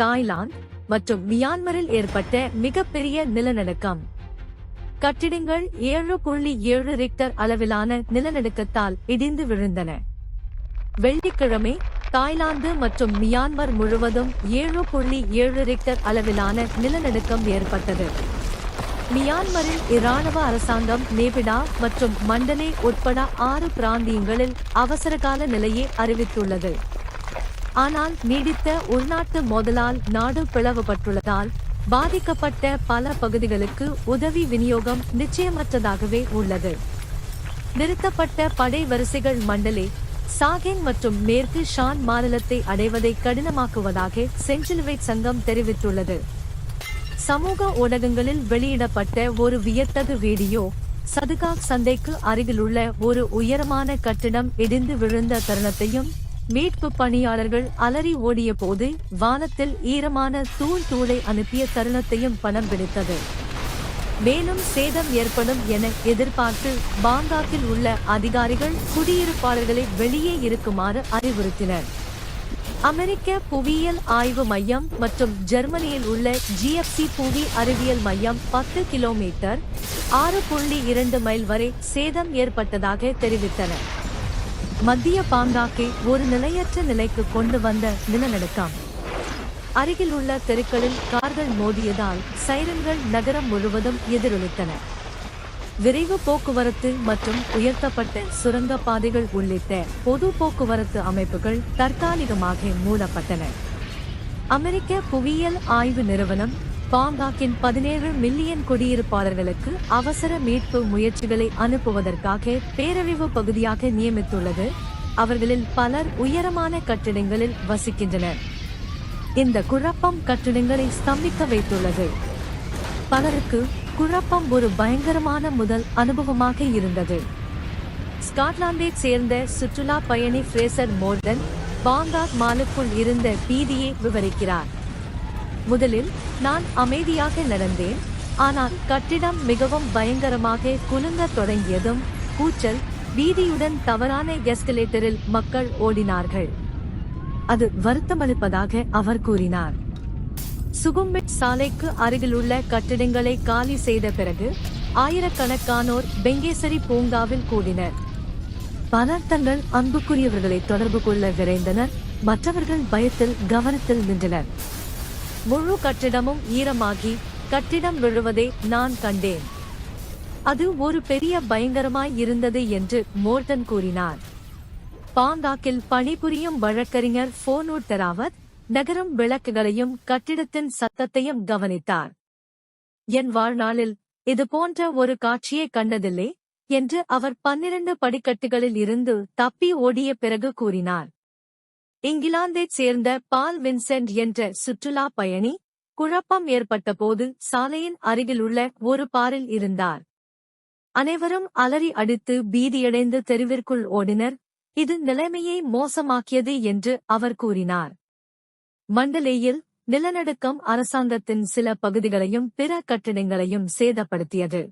Thailand மற்றும் மியான்மரில் ஏற்பட்ட மிகப்பெரிய நிலநடுக்கம். கட்டிடங்கள் ஏழு புள்ளி ஏழு ரிக்டர் அளவிலான நிலநடுக்கத்தால் இடிந்து விழுந்தன. வெள்ளிக்கிழமை தாய்லாந்து மற்றும் மியான்மர் முழுவதும் ஏழு புள்ளி ஏழு ரிக்டர் அளவிலான நிலநடுக்கம் ஏற்பட்டது. மியான்மரில் இராணுவ அரசாங்கம் நேபிடா மற்றும் மண்டலே உட்பட ஆறு பிராந்தியங்களில் அவசரகால நிலையை அறிவித்துள்ளது. ஆனால் நீடித்த உள்நாட்டு மோதலால் நாடு பிளவுபட்டுள்ளதால் பாதிக்கப்பட்ட பல பகுதிகளுக்கு உதவி விநியோகம் நிச்சயமற்றதாகவே உள்ளது. நிறுத்தப்பட்ட படை வரிசைகள் மண்டலே சாகேன் மற்றும் மேற்கு ஷான் மாநிலத்தை அடைவதை கடினமாக்குவதாக செஞ்சிலுவைட் சங்கம் தெரிவித்துள்ளது. சமூக ஊடகங்களில் வெளியிடப்பட்ட ஒரு வியத்தகு வீடியோ சதுகாக் சந்தைக்கு அருகிலுள்ள ஒரு உயரமான கட்டிடம் இடிந்து விழுந்த தருணத்தையும் மீட்பு பணியாளர்கள் அலறி ஓடிய போது வானத்தில் ஈரமான தூள் தூளை அனுப்பிய தருணத்தையும் பணம் பிடித்தது. மேலும் சேதம் ஏற்படும் என எதிர்பார்த்து பாங்காக்கில் உள்ள அதிகாரிகள் குடியிருப்பாளர்களை வெளியே இருக்குமாறு அறிவுறுத்தினர். அமெரிக்க புவியியல் ஆய்வு மையம் மற்றும் ஜெர்மனியில் உள்ள ஜிஎஃப்சி புவி அறிவியல் மையம் பத்து கிலோமீட்டர் ஆறு புள்ளி இரண்டு மைல் வரை சேதம் ஏற்பட்டதாக தெரிவித்தனர். மத்திய பாங்காக்கை ஒரு நிலையற்ற நிலைக்கு கொண்டு வந்த நிலநடுக்கம். அருகில் உள்ள தெருக்களில் கார்கள் மோதியதால் சைரன்கள் நகரம் முழுவதும் எதிரொலித்தன. விரைவு போக்குவரத்து மற்றும் உயர்த்தப்பட்ட சுரங்க பாதைகள் உள்ளிட்ட பொது போக்குவரத்து அமைப்புகள் தற்காலிகமாக மூடப்பட்டன. அமெரிக்க புவியியல் ஆய்வு நிறுவனம் பாங்காக்கின் பதினேழு மில்லியன் குடியிருப்பாளர்களுக்கு அவசர மீட்பு முயற்சிகளை அனுப்புவதற்காக பேரழிவு பகுதியாக நியமித்துள்ளது. அவர்களில் பலர் உயரமான கட்டிடங்களில் வசிக்கின்றனர். இந்த குழப்பம் கட்டிடங்களை ஸ்தம்பிக்க வைத்துள்ளது. பலருக்கு குழப்பம் ஒரு பயங்கரமான முதல் அனுபவமாக இருந்தது. ஸ்காட்லாந்தை சேர்ந்த சுற்றுலா பயணி ஃப்ரேசர் மோர்டன் பாங்காக் மாலுக்குள் இருந்த பீதியை விவரிக்கிறார். முதலில் நான் அமைதியாக நடந்தேன். ஆனால் கட்டிடம் மிகவும் பயங்கரமாக குலுங்க தொடங்கியதும் கூச்சல் வீதியுடன் தவறான எஸ்கலேட்டரில் மக்கள் ஓடினார்கள். அது வருத்தமளிப்பதாக அவர் கூறினார். சுகும்பிட் சாலைக்கு அருகிலுள்ள கட்டிடங்களை காலி செய்த பிறகு ஆயிரக்கணக்கானோர் பெங்கேசரி பூங்காவில் கூடினர். பலர் தங்கள் அன்புக்குரியவர்களை தொடர்பு கொள்ள விரைந்தனர். மற்றவர்கள் பயத்தில் கவனத்தில் நின்றனர். முழு கட்டிடமும் ஈரமாகி கட்டிடம் விழுவதை நான் கண்டேன். அது ஒரு பெரிய பயங்கரமாய் இருந்தது என்று மோர்டன் கூறினார். பாங்காக்கில் பணிபுரியும் வழக்கறிஞர் போனூர் தெராவத் நகரம் விளக்குகளையும் கட்டிடத்தின் சத்தத்தையும் கவனித்தார். என் வாழ்நாளில் இது போன்ற ஒரு காட்சியை கண்டதில்லை என்று அவர் பன்னிரண்டு படிக்கட்டுகளில் இருந்து தப்பி ஓடிய பிறகு கூறினார். இங்கிலாந்தைச் சேர்ந்த பால் வின்சென்ட் என்ற சுற்றுலா பயணி குழப்பம் ஏற்பட்டபோது சாலையின் அருகிலுள்ள ஒரு பாரில் இருந்தார். அனைவரும் அலறி அடித்து பீதியடைந்து தெருவிற்குள் ஓடினர். இது நிலைமையை மோசமாக்கியது என்று அவர் கூறினார். மண்டலேயில் நிலநடுக்கம் அரசாங்கத்தின் சில பகுதிகளையும் பிற கட்டிடங்களையும் சேதப்படுத்தியது.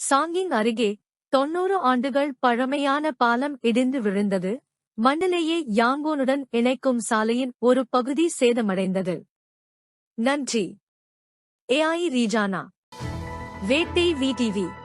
சாங்கிங் அருகே தொன்னூறு ஆண்டுகள் பழமையான பாலம் இடிந்து விழுந்தது. மண்டலேயே யாங்கோனுடன் இணைக்கும் சாலையின் ஒரு பகுதி சேதமடைந்தது. நன்றி. ஏஐ ரீஜானா. வேட்டை விடிவி